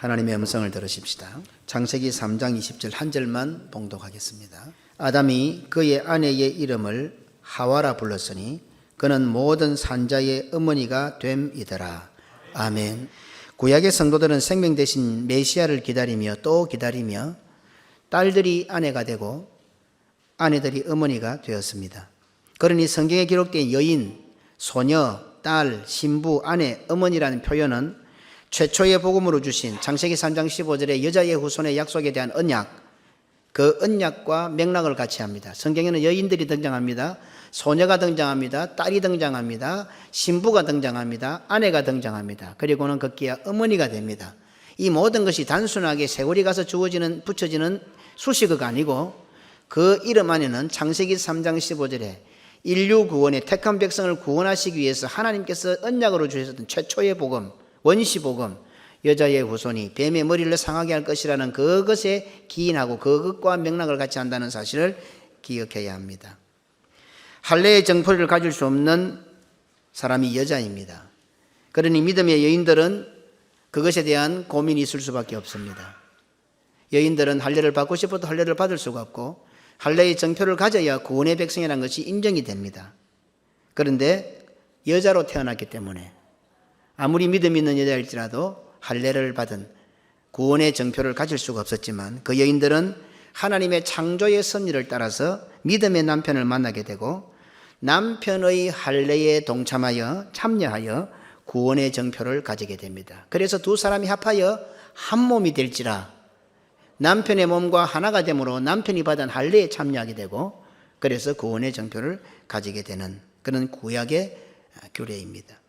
하나님의 음성을 들으십시다. 창세기 3장 20절 한 절만 봉독하겠습니다. 아담이 그의 아내의 이름을 하와라 불렀으니 그는 모든 산자의 어머니가 됨이더라. 아멘. 구약의 성도들은 생명 대신 메시아를 기다리며 또 기다리며 딸들이 아내가 되고 아내들이 어머니가 되었습니다. 그러니 성경에 기록된 여인, 소녀, 딸, 신부, 아내, 어머니라는 표현은 최초의 복음으로 주신 창세기 3장 15절의 여자의 후손의 약속에 대한 언약, 그 언약과 맥락을 같이 합니다. 성경에는 여인들이 등장합니다. 소녀가 등장합니다. 딸이 등장합니다. 신부가 등장합니다. 아내가 등장합니다. 그리고는 급기야 어머니가 됩니다. 이 모든 것이 단순하게 세월이 가서 주어지는 붙여지는 수식어가 아니고 그 이름 안에는 창세기 3장 15절에 인류 구원의 택한 백성을 구원하시기 위해서 하나님께서 언약으로 주셨던 최초의 복음, 원시 복음, 여자의 후손이 뱀의 머리를 상하게 할 것이라는 그것에 기인하고 그것과 맥락을 같이 한다는 사실을 기억해야 합니다. 할례의 정포를 가질 수 없는 사람이 여자입니다. 그러니 믿음의 여인들은 그것에 대한 고민이 있을 수밖에 없습니다. 여인들은 할례를 받고 싶어도 할례를 받을 수가 없고 할례의 정표를 가져야 구원의 백성이라는 것이 인정이 됩니다. 그런데 여자로 태어났기 때문에 아무리 믿음 있는 여자일지라도 할례를 받은 구원의 정표를 가질 수가 없었지만 그 여인들은 하나님의 창조의 섭리를 따라서 믿음의 남편을 만나게 되고 남편의 할례에 동참하여 참여하여 구원의 정표를 가지게 됩니다. 그래서 두 사람이 합하여 한 몸이 될지라 남편의 몸과 하나가 되므로 남편이 받은 할례에 참여하게 되고 그래서 구원의 정표를 가지게 되는 그런 구약의 규례입니다.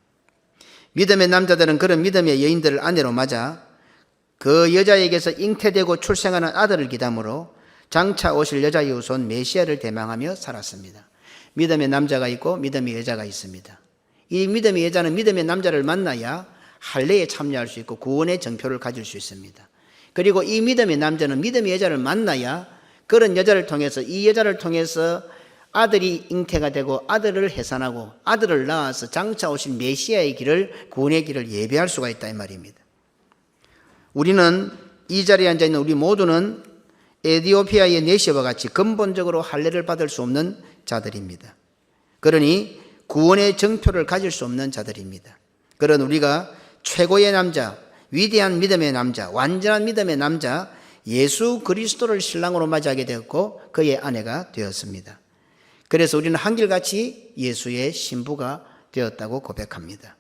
믿음의 남자들은 그런 믿음의 여인들을 아내로 맞아 그 여자에게서 잉태되고 출생하는 아들을 기담으로 장차 오실 여자의 후손 메시아를 대망하며 살았습니다. 믿음의 남자가 있고 믿음의 여자가 있습니다. 이 믿음의 여자는 믿음의 남자를 만나야 할례에 참여할 수 있고 구원의 정표를 가질 수 있습니다. 그리고 이 믿음의 남자는 믿음의 여자를 만나야 그런 여자를 통해서 이 여자를 통해서 아들이 잉태가 되고 아들을 해산하고 아들을 낳아서 장차 오실 메시아의 길을 구원의 길을 예배할 수가 있다 이 말입니다. 우리는 이 자리에 앉아 있는 우리 모두는 에디오피아의 내시와 같이 근본적으로 할례를 받을 수 없는 자들입니다. 그러니 구원의 정표를 가질 수 없는 자들입니다. 그런 우리가 최고의 남자, 위대한 믿음의 남자, 완전한 믿음의 남자 예수 그리스도를 신랑으로 맞이하게 되었고 그의 아내가 되었습니다. 그래서 우리는 한결같이 예수의 신부가 되었다고 고백합니다.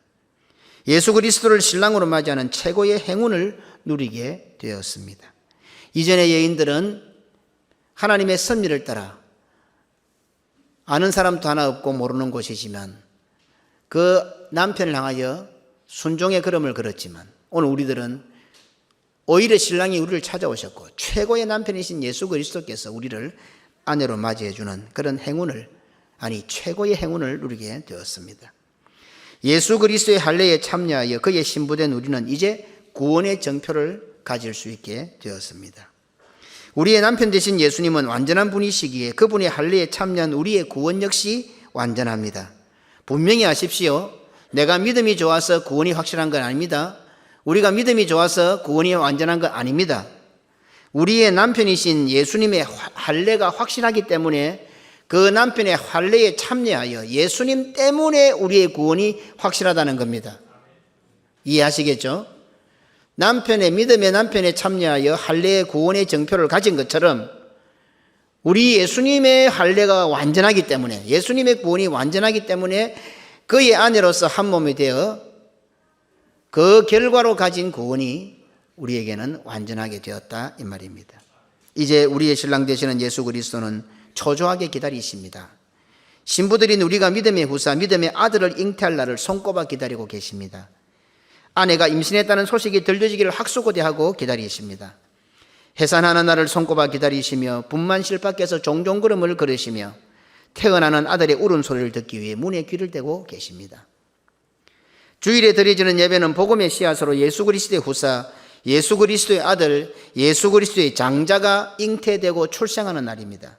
예수 그리스도를 신랑으로 맞이하는 최고의 행운을 누리게 되었습니다. 이전의 여인들은 하나님의 섭리를 따라 아는 사람도 하나 없고 모르는 곳이지만 그 남편을 향하여 순종의 걸음을 걸었지만 오늘 우리들은 오히려 신랑이 우리를 찾아오셨고 최고의 남편이신 예수 그리스도께서 우리를 아내로 맞이해 주는 그런 행운을 아니 최고의 행운을 누리게 되었습니다. 예수 그리스도의 할례에 참여하여 그의 신부된 우리는 이제 구원의 정표를 가질 수 있게 되었습니다. 우리의 남편 되신 예수님은 완전한 분이시기에 그분의 할례에 참여한 우리의 구원 역시 완전합니다. 분명히 아십시오. 내가 믿음이 좋아서 구원이 확실한 건 아닙니다. 우리가 믿음이 좋아서 구원이 완전한 건 아닙니다. 우리의 남편이신 예수님의 할례가 확실하기 때문에 그 남편의 할례에 참여하여 예수님 때문에 우리의 구원이 확실하다는 겁니다. 이해하시겠죠? 남편의 믿음의 남편에 참여하여 할례의 구원의 정표를 가진 것처럼 우리 예수님의 할례가 완전하기 때문에 예수님의 구원이 완전하기 때문에 그의 아내로서 한 몸이 되어 그 결과로 가진 구원이 우리에게는 완전하게 되었다 이 말입니다. 이제 우리의 신랑 되시는 예수 그리스도는 초조하게 기다리십니다. 신부들인 우리가 믿음의 후사, 믿음의 아들을 잉태할 날을 손꼽아 기다리고 계십니다. 아내가 임신했다는 소식이 들려지기를 학수고대하고 기다리십니다. 해산하는 날을 손꼽아 기다리시며 분만실 밖에서 종종 걸음을 걸으시며 태어나는 아들의 울음소리를 듣기 위해 문에 귀를 대고 계십니다. 주일에 드려지는 예배는 복음의 씨앗으로 예수 그리스도의 후사, 예수 그리스도의 아들, 예수 그리스도의 장자가 잉태되고 출생하는 날입니다.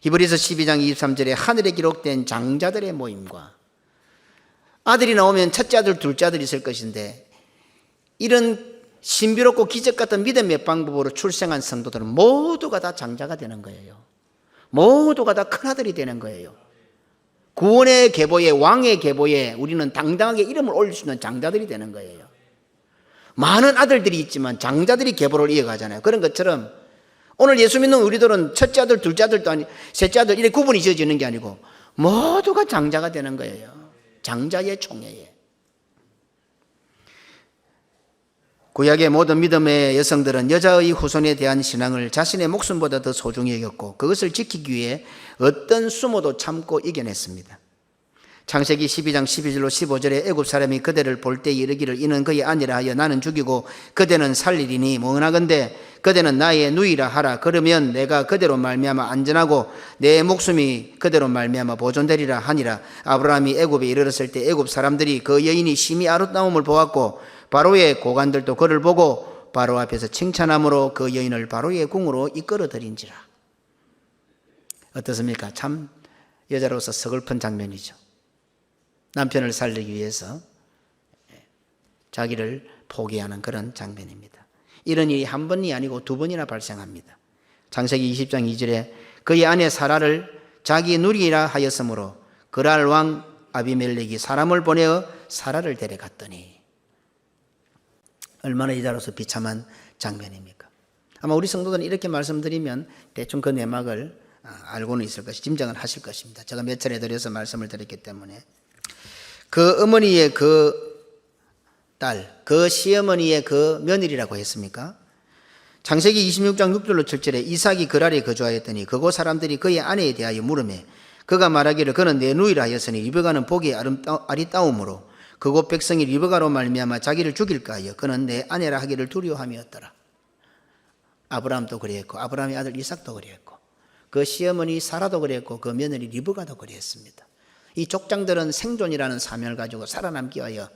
히브리서 12장 23절에 하늘에 기록된 장자들의 모임과 아들이 나오면 첫째 아들, 둘째 아들이 있을 것인데 이런 신비롭고 기적 같은 믿음의 방법으로 출생한 성도들은 모두가 다 장자가 되는 거예요. 모두가 다 큰아들이 되는 거예요. 구원의 계보에 왕의 계보에 우리는 당당하게 이름을 올릴 수 있는 장자들이 되는 거예요. 많은 아들들이 있지만 장자들이 계보를 이어가잖아요. 그런 것처럼 오늘 예수 믿는 우리들은 첫째 아들, 둘째 아들도 아니, 셋째 아들 이렇게 구분이 지어지는 게 아니고 모두가 장자가 되는 거예요. 장자의 총회에. 구약의 모든 믿음의 여성들은 여자의 후손에 대한 신앙을 자신의 목숨보다 더 소중히 여겼고 그것을 지키기 위해 어떤 수모도 참고 이겨냈습니다. 창세기 12장 12절로 15절에 애굽 사람이 그대를 볼 때 이르기를 이는 그의 아니라 하여 나는 죽이고 그대는 살리리니 뭐나건대 그대는 나의 누이라 하라 그러면 내가 그대로 말미암아 안전하고 내 목숨이 그대로 말미암아 보존되리라 하니라 아브라함이 애굽에 이르렀을 때 애굽 사람들이 그 여인이 심히 아름다움을 보았고 바로의 고관들도 그를 보고 바로 앞에서 칭찬함으로 그 여인을 바로의 궁으로 이끌어 들인지라 어떻습니까? 참 여자로서 서글픈 장면이죠. 남편을 살리기 위해서 자기를 포기하는 그런 장면입니다. 이런 일이 한 번이 아니고 두 번이나 발생합니다. 장세기 20장 2절에 그의 아내 사라를 자기 누리라 하였으므로 그랄 왕 아비멜렉이 사람을 보내어 사라를 데려갔더니 얼마나 여자로서 비참한 장면입니까? 아마 우리 성도들은 이렇게 말씀드리면 대충 그 내막을 아, 알고는 있을 것이 짐작을 하실 것입니다. 제가 몇 차례 드려서 말씀을 드렸기 때문에 그 어머니의 그 딸, 그 시어머니의 그 며느리라고 했습니까? 창세기 26장 6절로 7절에 이삭이 그랄에 거주하였더니 그곳 사람들이 그의 아내에 대하여 물음에 그가 말하기를 그는 내 누이라 하였으니 리브가는 보기 아리따움으로 그곳 백성이 리브가로 말미암아 자기를 죽일까 하여 그는 내 아내라 하기를 두려워함이었더라. 아브라함도 그랬고 아브라함의 아들 이삭도 그랬고 그 시어머니 사라도 그랬고 그 며느리 리브가도 그랬습니다. 이 족장들은 생존이라는 사명을 가지고 살아남기 위하여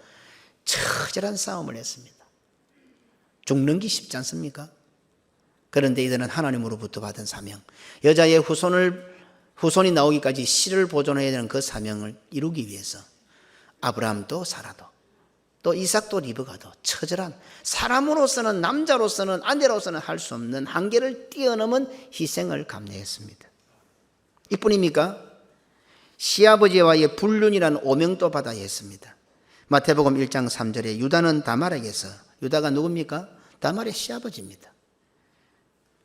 처절한 싸움을 했습니다. 죽는 게 쉽지 않습니까? 그런데 이들은 하나님으로부터 받은 사명, 여자의 후손을 후손이 나오기까지 씨를 보존해야 되는 그 사명을 이루기 위해서 아브라함도 사라도 또 이삭도 리브가도 처절한 사람으로서는 남자로서는 아내로서는 할 수 없는 한계를 뛰어넘은 희생을 감내했습니다. 이뿐입니까? 시아버지와의 불륜이라는 오명도 받아야 했습니다. 마태복음 1장 3절에 유다는 다말에게서 유다가 누굽니까? 다말의 시아버지입니다.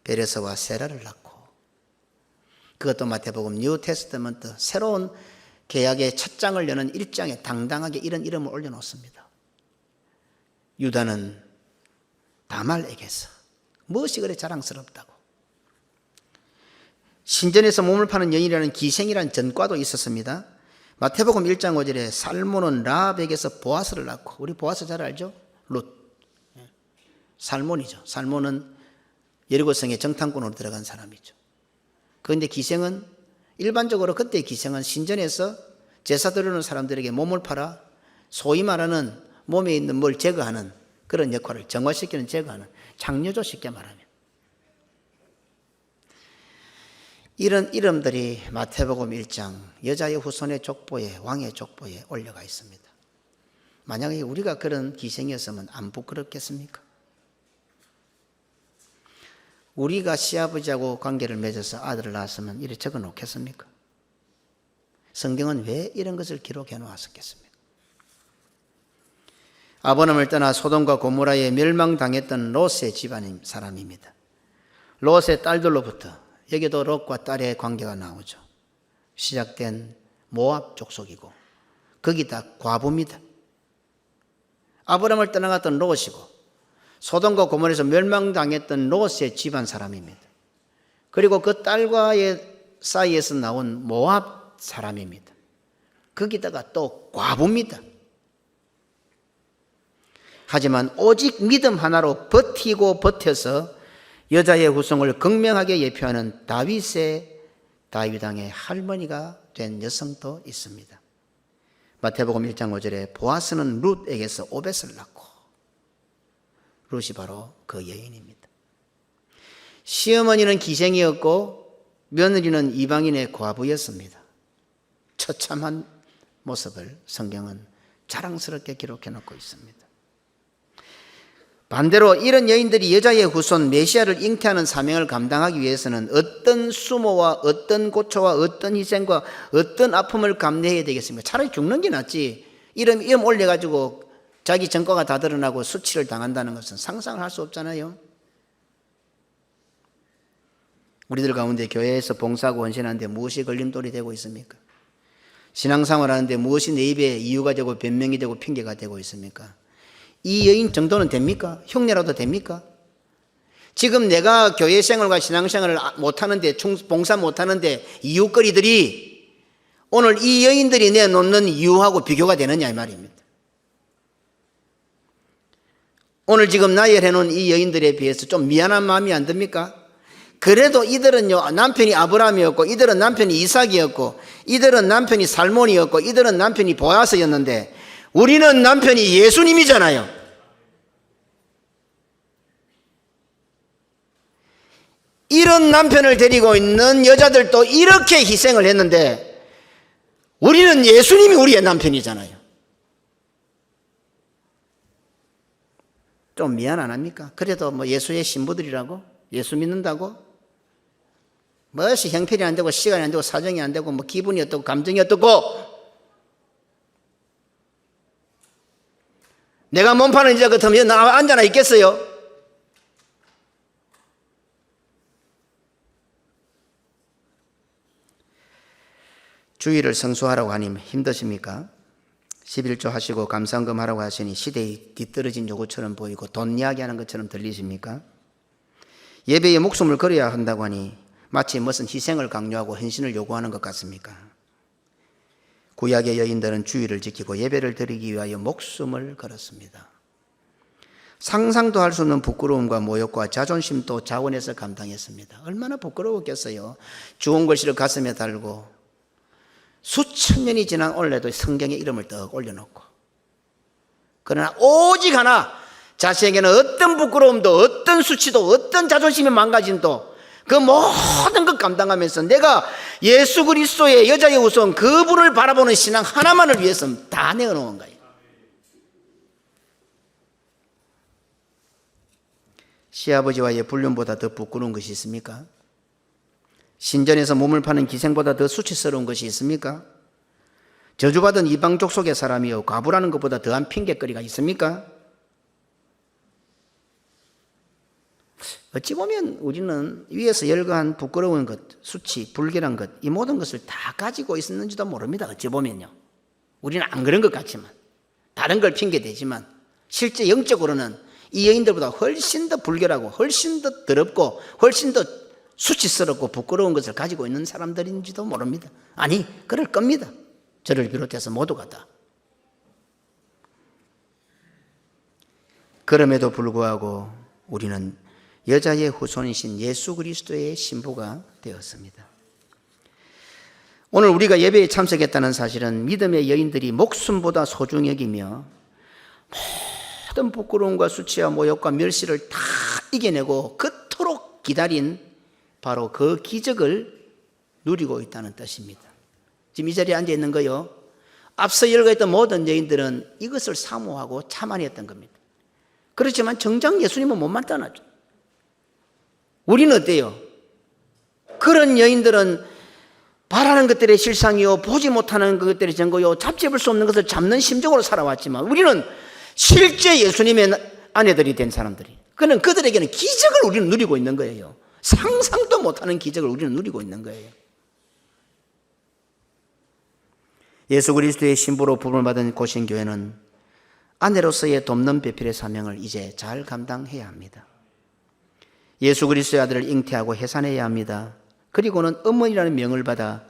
베레스와 세라를 낳고 그것도 마태복음 뉴 테스트먼트 새로운 계약의 첫 장을 여는 1장에 당당하게 이런 이름을 올려놓습니다. 유다는 다말에게서 무엇이 그래 자랑스럽다고 신전에서 몸을 파는 여인이라는 기생이라는 전과도 있었습니다. 마태복음 1장 5절에 살몬은 라합에게서 보아스를 낳고 우리 보아스 잘 알죠? 룻 예. 살몬이죠. 살몬은 예리고성의 정탐꾼으로 들어간 사람이죠. 그런데 기생은 일반적으로 그때 기생은 신전에서 제사 드리는 사람들에게 몸을 팔아 소위 말하는 몸에 있는 뭘 제거하는 그런 역할을 정화시키는 제거하는 장려조 쉽게 말하면 이런 이름들이 마태복음 1장 여자의 후손의 족보에 왕의 족보에 올려가 있습니다. 만약에 우리가 그런 기생이었으면 안 부끄럽겠습니까? 우리가 시아버지하고 관계를 맺어서 아들을 낳았으면 이래 적어 놓겠습니까? 성경은 왜 이런 것을 기록해 놓았었겠습니까? 아버님을 떠나 소돔과 고모라에 멸망당했던 롯의 집안 사람입니다. 롯의 딸들로부터 여기도 롯과 딸의 관계가 나오죠. 시작된 모압 족속이고 거기 다 과부입니다. 아브람을 떠나갔던 롯이고 소돔과 고모에서 멸망당했던 롯의 집안 사람입니다. 그리고 그 딸과의 사이에서 나온 모압 사람입니다. 거기다가 또 과부입니다. 하지만 오직 믿음 하나로 버티고 버텨서 여자의 후손을 극명하게 예표하는 다윗의 다윗왕의 할머니가 된 여성도 있습니다. 마태복음 1장 5절에 보아스는 룻에게서 오벳을 낳고 룻이 바로 그 여인입니다. 시어머니는 기생이었고 며느리는 이방인의 과부였습니다. 처참한 모습을 성경은 자랑스럽게 기록해 놓고 있습니다. 반대로 이런 여인들이 여자의 후손 메시아를 잉태하는 사명을 감당하기 위해서는 어떤 수모와 어떤 고초와 어떤 희생과 어떤 아픔을 감내해야 되겠습니까? 차라리 죽는 게 낫지. 이름 이름 올려가지고 자기 전과가 다 드러나고 수치를 당한다는 것은 상상할 수 없잖아요. 우리들 가운데 교회에서 봉사하고 헌신하는데 무엇이 걸림돌이 되고 있습니까? 신앙생활 하는데 무엇이 내 입에 이유가 되고 변명이 되고 핑계가 되고 있습니까? 이 여인 정도는 됩니까? 흉내라도 됩니까? 지금 내가 교회 생활과 신앙 생활을 아- 못하는데, 충- 봉사 못하는데, 이웃거리들이 오늘 이 여인들이 내놓는 이유하고 비교가 되느냐, 이 말입니다. 오늘 지금 나열해놓은 이 여인들에 비해서 좀 미안한 마음이 안 듭니까? 그래도 이들은요, 남편이 아브라함이었고, 이들은 남편이 이삭이었고, 이들은 남편이 살몬이었고, 이들은 남편이 보아스였는데, 우리는 남편이 예수님이잖아요. 이런 남편을 데리고 있는 여자들도 이렇게 희생을 했는데, 우리는 예수님이 우리의 남편이잖아요. 좀 미안 안 합니까? 그래도 뭐 예수의 신부들이라고? 예수 믿는다고? 무엇이 형편이 안 되고 시간이 안 되고 사정이 안 되고 뭐 기분이 어떻고 감정이 어떻고 내가 몸 파는 이자 같으면 나 앉아나 있겠어요? 주의를 성수하라고 하니 힘드십니까? 11조 하시고 감상금 하라고 하시니 시대의 뒤떨어진 요구처럼 보이고 돈 이야기하는 것처럼 들리십니까? 예배에 목숨을 걸어야 한다고 하니 마치 무슨 희생을 강요하고 헌신을 요구하는 것 같습니까? 구약의 여인들은 주의를 지키고 예배를 드리기 위하여 목숨을 걸었습니다. 상상도 할 수 없는 부끄러움과 모욕과 자존심도 자원해서 감당했습니다. 얼마나 부끄러웠겠어요. 주홍 글씨를 가슴에 달고 수천 년이 지난 오늘도 성경의 이름을 떡 올려놓고 그러나 오직 하나 자신에게는 어떤 부끄러움도 어떤 수치도 어떤 자존심의 망가짐도 그 모든 것 감당하면서 내가 예수 그리스도의 여자의 우선 그분을 바라보는 신앙 하나만을 위해서 다 내어놓은 거예요. 시아버지와의 불륜보다 더 부끄러운 것이 있습니까? 신전에서 몸을 파는 기생보다 더 수치스러운 것이 있습니까? 저주받은 이방 족 속의 사람이요 과부라는 것보다 더한 핑계거리가 있습니까? 어찌 보면 우리는 위에서 열거한 부끄러운 것, 수치, 불결한 것, 이 모든 것을 다 가지고 있었는지도 모릅니다. 어찌 보면요. 우리는 안 그런 것 같지만, 다른 걸 핑계대지만, 실제 영적으로는 이 여인들보다 훨씬 더 불결하고, 훨씬 더 더럽고, 훨씬 더 수치스럽고 부끄러운 것을 가지고 있는 사람들인지도 모릅니다. 아니, 그럴 겁니다. 저를 비롯해서 모두가 다. 그럼에도 불구하고 우리는 여자의 후손이신 예수 그리스도의 신부가 되었습니다. 오늘 우리가 예배에 참석했다는 사실은 믿음의 여인들이 목숨보다 소중히 여기며 모든 부끄러움과 수치와 모욕과 멸시를 다 이겨내고 그토록 기다린 바로 그 기적을 누리고 있다는 뜻입니다. 지금 이 자리에 앉아 있는 거요. 앞서 열거했던 모든 여인들은 이것을 사모하고 참아냈던 겁니다. 그렇지만 정작 예수님은 못 만나죠. 우리는 어때요? 그런 여인들은 바라는 것들의 실상이요, 보지 못하는 것들의 증거요, 잡집을 수 없는 것을 잡는 심정으로 살아왔지만 우리는 실제 예수님의 아내들이 된 사람들이. 그는 그들에게는 기적을 우리는 누리고 있는 거예요. 상상도 못하는 기적을 우리는 누리고 있는 거예요. 예수 그리스도의 신부로 부름을 받은 고신 교회는 아내로서의 돕는 배필의 사명을 이제 잘 감당해야 합니다. 예수 그리스도의 아들을 잉태하고 해산해야 합니다. 그리고는 어머니라는 명을 받아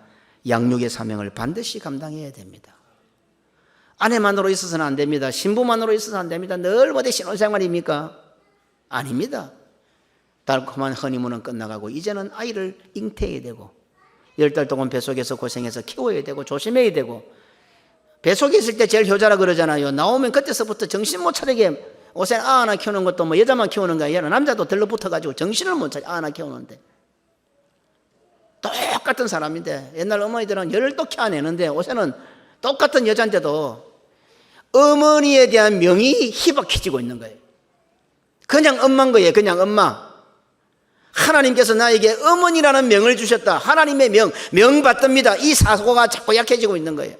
양육의 사명을 반드시 감당해야 됩니다. 아내만으로 있어서는 안 됩니다. 신부만으로 있어서는 안 됩니다. 늘 어디 신혼생활입니까? 아닙니다. 달콤한 허니문은 끝나가고 이제는 아이를 잉태해야 되고 열 달 동안 뱃속에서 고생해서 키워야 되고 조심해야 되고 뱃속에 있을 때 제일 효자라 그러잖아요. 나오면 그때서부터 정신 못 차리게 옷에 아 하나 키우는 것도 뭐 여자만 키우는 거 아니라 남자도 들러붙어가지고 정신을 못 차리 아 하나 키우는데 똑같은 사람인데 옛날 어머니들은 열을 또 켜내는데 옷에는 똑같은 여잔데도 어머니에 대한 명이 희박해지고 있는 거예요. 그냥 엄마인 거예요. 그냥 엄마. 하나님께서 나에게 어머니라는 명을 주셨다. 하나님의 명, 명 받듭니다. 이 사고가 자꾸 약해지고 있는 거예요.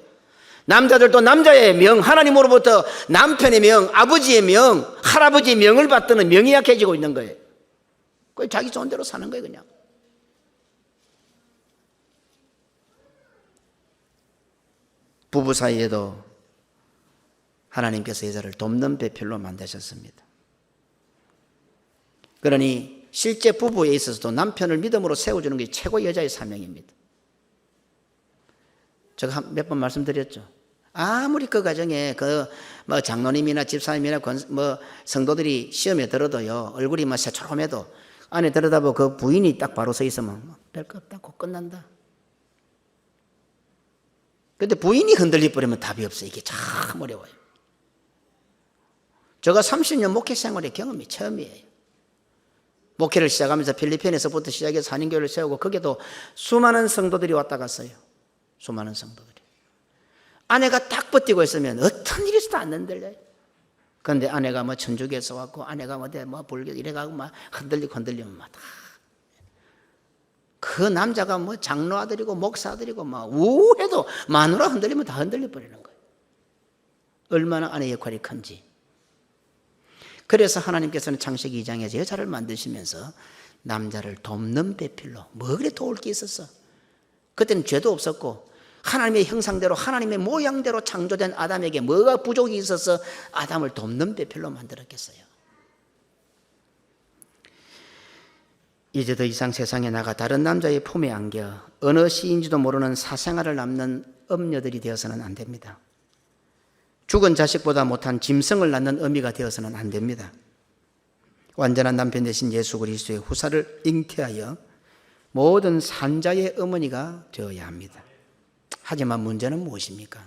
남자들도 남자의 명, 하나님으로부터 남편의 명, 아버지의 명, 할아버지의 명을 받드는 명이 약해지고 있는 거예요. 그 자기 좋은 대로 사는 거예요, 그냥. 부부 사이에도 하나님께서 여자를 돕는 배필로 만드셨습니다. 그러니 실제 부부에 있어서도 남편을 믿음으로 세워주는 게 최고 여자의 사명입니다. 제가 몇 번 말씀드렸죠. 아무리 그 가정에 그 뭐 장로님이나 집사님이나 권, 뭐 성도들이 시험에 들어도요 얼굴이 뭐 새초롬해도 안에 들여다보고 그 부인이 딱 바로 서 있으면 뭐 별거 없다고 끝난다. 근데 부인이 흔들리 버리면 답이 없어요. 이게 참 어려워요. 제가 30년 목회 생활의 경험이 처음이에요. 목회를 시작하면서 필리핀에서부터 시작해서 한인교회를 세우고 거기도 수많은 성도들이 왔다 갔어요. 수많은 성도들이. 아내가 딱 버티고 있으면 어떤 일이 있어도 안 흔들려요. 그런데 아내가 뭐 천주교에서 왔고 아내가 뭐, 뭐 불교 이래가고 막 흔들리고 흔들리면 막 다. 그 남자가 뭐 장로 아들이고 목사 아들이고 막 우해도 마누라 흔들리면 다 흔들려 버리는 거예요. 얼마나 아내 역할이 큰지. 그래서 하나님께서는 창세기 2장에서 여자를 만드시면서 남자를 돕는 배필로 뭐 그래 도울 게 있었어. 그때는 죄도 없었고 하나님의 형상대로 하나님의 모양대로 창조된 아담에게 뭐가 부족이 있어서 아담을 돕는 배필로 만들었겠어요. 이제 더 이상 세상에 나가 다른 남자의 품에 안겨 어느 시인지도 모르는 사생활을 남는 엄녀들이 되어서는 안 됩니다. 죽은 자식보다 못한 짐승을 낳는 어미가 되어서는 안 됩니다. 완전한 남편 대신 예수 그리스도의 후사를 잉태하여 모든 산자의 어머니가 되어야 합니다. 하지만 문제는 무엇입니까?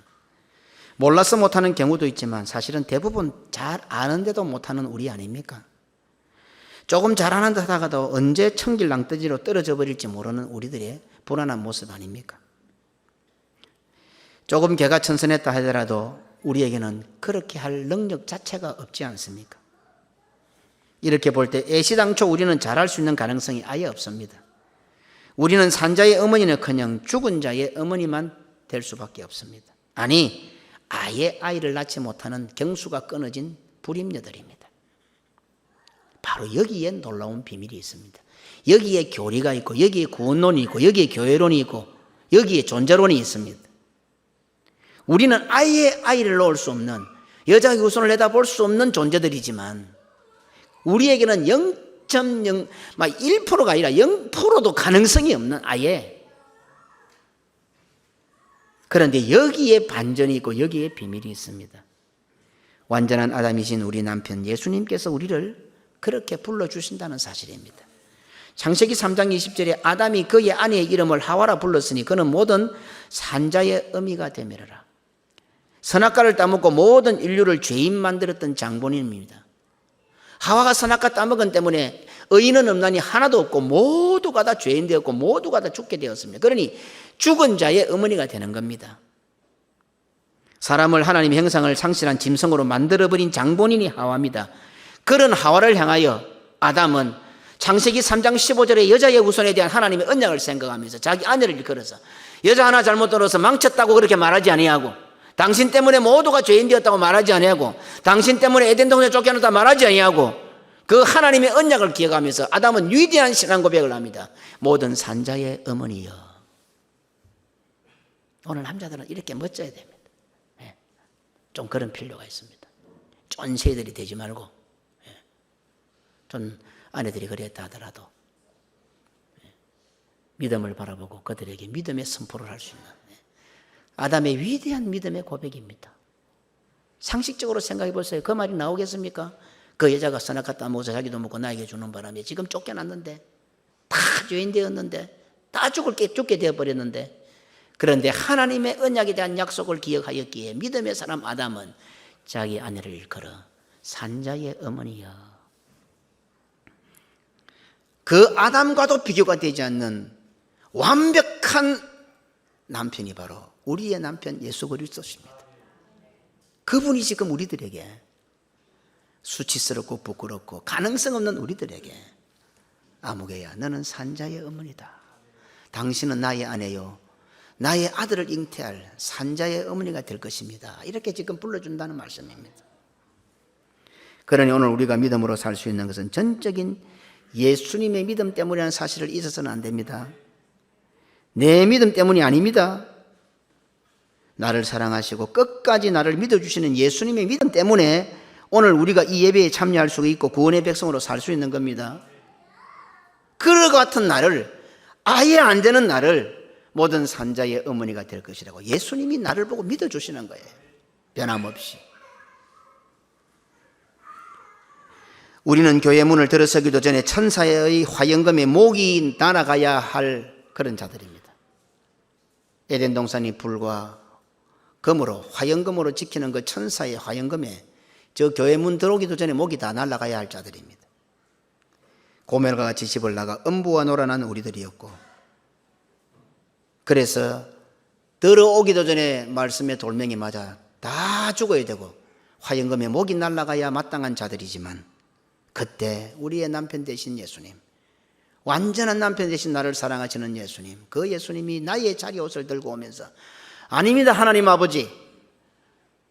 몰라서 못하는 경우도 있지만 사실은 대부분 잘 아는데도 못하는 우리 아닙니까? 조금 잘하는 듯 하다가도 언제 청길 낭떠지로 떨어져 버릴지 모르는 우리들의 불안한 모습 아닙니까? 조금 개가 천선했다 하더라도 우리에게는 그렇게 할 능력 자체가 없지 않습니까? 이렇게 볼 때 애시당초 우리는 잘할 수 있는 가능성이 아예 없습니다. 우리는 산자의 어머니는 그냥 죽은 자의 어머니만 될 수밖에 없습니다. 아니, 아예 아이를 낳지 못하는 경수가 끊어진 불임녀들입니다. 바로 여기에 놀라운 비밀이 있습니다. 여기에 교리가 있고, 여기에 구원론이 있고, 여기에 교회론이 있고, 여기에 존재론이 있습니다. 우리는 아예 아이를 놓을 수 없는, 여자의 우선을 내다볼 수 없는 존재들이지만, 우리에게는 0.0, 막 1%가 아니라 0%도 가능성이 없는 아예. 그런데 여기에 반전이 있고 여기에 비밀이 있습니다. 완전한 아담이신 우리 남편 예수님께서 우리를 그렇게 불러주신다는 사실입니다. 창세기 3장 20절에 아담이 그의 아내의 이름을 하와라 불렀으니 그는 모든 산자의 의미가 되밀어라. 선악과를 따먹고 모든 인류를 죄인 만들었던 장본인입니다. 하와가 선악과 따먹은 때문에 의인은 없나니 하나도 없고 모두가 다 죄인 되었고 모두가 다 죽게 되었습니다. 그러니 죽은 자의 어머니가 되는 겁니다. 사람을 하나님의 형상을 상실한 짐승으로 만들어버린 장본인이 하와입니다. 그런 하와를 향하여 아담은 창세기 3장 15절에 여자의 우선에 대한 하나님의 언약을 생각하면서 자기 아내를 일컬어서 여자 하나 잘못 들어서 망쳤다고 그렇게 말하지 아니하고 당신 때문에 모두가 죄인 되었다고 말하지 아니하고 당신 때문에 에덴 동산에 쫓겨났다 말하지 아니하고 그 하나님의 언약을 기억하면서 아담은 위대한 신앙 고백을 합니다. 모든 산자의 어머니여. 오늘 남자들은 이렇게 멋져야 됩니다. 예. 좀 그런 필요가 있습니다. 쫀새들이 되지 말고 예. 전 아내들이 그랬다 하더라도 예. 믿음을 바라보고 그들에게 믿음의 선포를 할 수 있는 아담의 위대한 믿음의 고백입니다. 상식적으로 생각해 보세요. 그 말이 나오겠습니까? 그 여자가 선악과 따먹어서 자기도 먹고 나에게 주는 바람에 지금 쫓겨났는데 다 죄인 되었는데 다 죽을 게 죽게 되어 버렸는데 그런데 하나님의 언약에 대한 약속을 기억하였기에 믿음의 사람 아담은 자기 아내를 일컬어 산자의 어머니여. 그 아담과도 비교가 되지 않는 완벽한 남편이 바로 우리의 남편 예수 그리스도십니다. 그분이 지금 우리들에게 수치스럽고 부끄럽고 가능성 없는 우리들에게 아무개야 너는 산자의 어머니다. 당신은 나의 아내요. 나의 아들을 잉태할 산자의 어머니가 될 것입니다. 이렇게 지금 불러준다는 말씀입니다. 그러니 오늘 우리가 믿음으로 살 수 있는 것은 전적인 예수님의 믿음 때문이라는 사실을 잊어서는 안 됩니다. 내 믿음 때문이 아닙니다. 나를 사랑하시고 끝까지 나를 믿어주시는 예수님의 믿음 때문에 오늘 우리가 이 예배에 참여할 수 있고 구원의 백성으로 살 수 있는 겁니다. 그 같은 나를 아예 안 되는 나를 모든 산자의 어머니가 될 것이라고 예수님이 나를 보고 믿어주시는 거예요. 변함없이. 우리는 교회 문을 들어서기도 전에 천사의 화영금에 목이 날아가야 할 그런 자들입니다. 에덴 동산이 불과 금으로 화영금으로 지키는 그 천사의 화영금에 저 교회 문 들어오기도 전에 목이 다 날아가야 할 자들입니다. 고멜과 같이 집을 나가 음부와 놀아난 우리들이었고 그래서 들어오기도 전에 말씀에 돌멩이 맞아 다 죽어야 되고 화영금에 목이 날아가야 마땅한 자들이지만 그때 우리의 남편 되신 예수님 완전한 남편 되신 나를 사랑하시는 예수님 그 예수님이 나의 자리 옷을 들고 오면서 아닙니다 하나님 아버지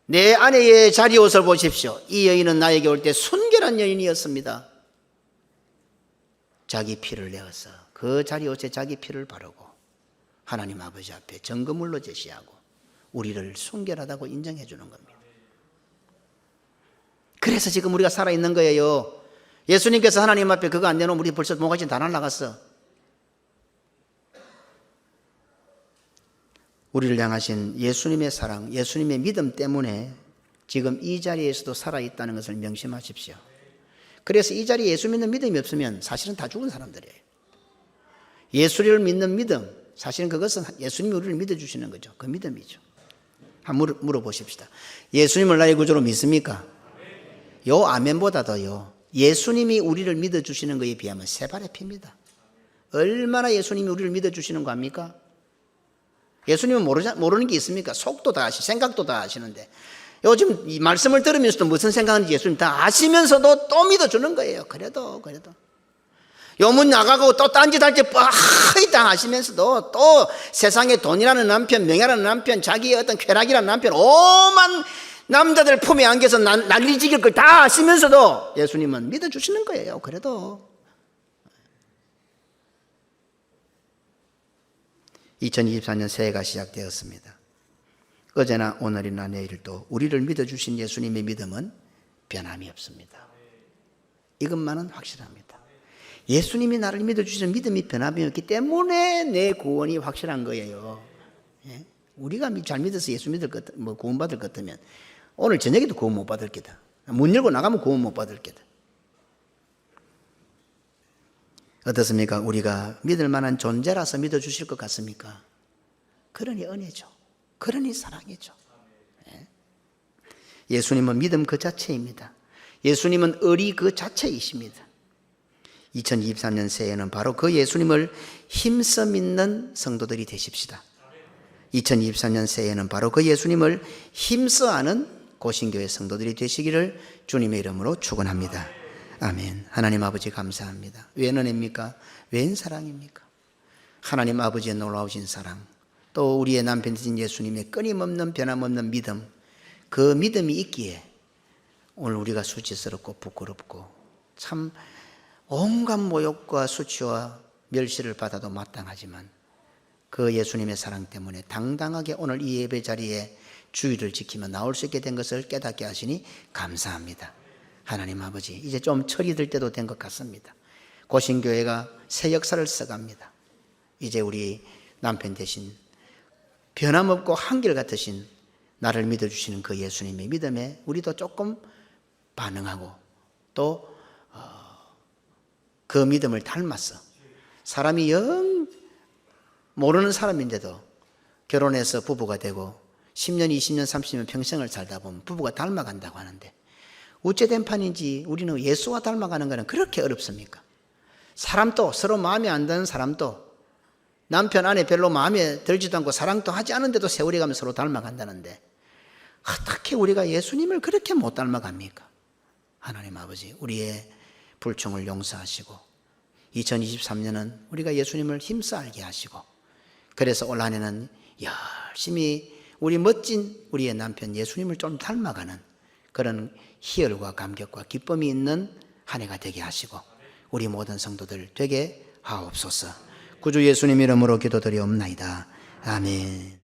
내 아내의 자리 옷을 보십시오 이 여인은 나에게 올 때 순결한 여인이었습니다 자기 피를 내어서 그 자리 옷에 자기 피를 바르고 하나님 아버지 앞에 증거물로 제시하고 우리를 순결하다고 인정해 주는 겁니다. 그래서 지금 우리가 살아 있는 거예요. 예수님께서 하나님 앞에 그거 안 내놓으면 우리 벌써 목까지 다 날라갔어. 우리를 향하신 예수님의 사랑, 예수님의 믿음 때문에 지금 이 자리에서도 살아 있다는 것을 명심하십시오. 그래서 이 자리에 예수 믿는 믿음이 없으면 사실은 다 죽은 사람들이에요. 예수를 믿는 믿음, 사실은 그것은 예수님이 우리를 믿어주시는 거죠. 그 믿음이죠. 한번 물어, 보십시다 예수님을 나의 구조로 믿습니까? 요 아멘보다도요, 예수님이 우리를 믿어주시는 것에 비하면 세 발의 피입니다. 얼마나 예수님이 우리를 믿어주시는 거 압니까? 예수님은 모르자, 모르는 게 있습니까? 속도 다 아시, 생각도 다 아시는데. 요즘 이 말씀을 들으면서도 무슨 생각하는지 예수님 다 아시면서도 또 믿어주는 거예요. 그래도, 그래도. 요문 나가고 또 딴짓 할때 뻔히 다 아시면서도 또 세상에 돈이라는 남편, 명예라는 남편, 자기의 어떤 쾌락이라는 남편, 오만 남자들 품에 안겨서 난리 지길 걸 다 아시면서도 예수님은 믿어주시는 거예요. 그래도. 2024년 새해가 시작되었습니다. 어제나 오늘이나 내일도 우리를 믿어주신 예수님의 믿음은 변함이 없습니다. 이것만은 확실합니다. 예수님이 나를 믿어주신 믿음이 변함이 없기 때문에 내 구원이 확실한 거예요. 예? 우리가 잘 믿어서 예수 믿을 것, 뭐 구원받을 것 같으면 오늘 저녁에도 구원 못 받을 게다. 문 열고 나가면 구원 못 받을 게다. 어떻습니까? 우리가 믿을 만한 존재라서 믿어 주실 것 같습니까? 그러니 은혜죠. 그러니 사랑이죠. 예. 예수님은 믿음 그 자체입니다. 예수님은 의리 그 자체이십니다. 2023년 새해에는 바로 그 예수님을 힘써 믿는 성도들이 되십시다. 2023년 새해에는 바로 그 예수님을 힘써 아는 고신교회 성도들이 되시기를 주님의 이름으로 축원합니다. 아멘. 하나님 아버지 감사합니다. 웬 은혜입니까? 웬 사랑입니까? 하나님 아버지의 놀라우신 사랑, 또 우리의 남편이신 예수님의 끊임없는 변함없는 믿음, 그 믿음이 있기에 오늘 우리가 수치스럽고 부끄럽고 참 온갖 모욕과 수치와 멸시를 받아도 마땅하지만 그 예수님의 사랑 때문에 당당하게 오늘 이 예배 자리에 주의를 지키며 나올 수 있게 된 것을 깨닫게 하시니 감사합니다. 하나님 아버지, 이제 좀 철이 들 때도 된 것 같습니다. 고신교회가 새 역사를 써갑니다. 이제 우리 남편 대신 변함없고 한결같으신 나를 믿어주시는 그 예수님의 믿음에 우리도 조금 반응하고 또 그 믿음을 닮았어. 사람이 영 모르는 사람인데도 결혼해서 부부가 되고 10년, 20년, 30년 평생을 살다 보면 부부가 닮아간다고 하는데 어째된 판인지 우리는 예수와 닮아가는 것은 그렇게 어렵습니까? 사람도 서로 마음에 안 드는 사람도 남편 안에 별로 마음에 들지도 않고 사랑도 하지 않은데도 세월이 가면 서로 닮아간다는데 어떻게 우리가 예수님을 그렇게 못 닮아갑니까? 하나님 아버지 우리의 불충을 용서하시고 2023년은 우리가 예수님을 힘써 알게 하시고 그래서 올 한해는 열심히 우리 멋진 우리의 남편 예수님을 좀 닮아가는 그런 희열과 감격과 기쁨이 있는 한 해가 되게 하시고 우리 모든 성도들 되게 하옵소서. 구주 예수님 이름으로 기도드리옵나이다. 아멘.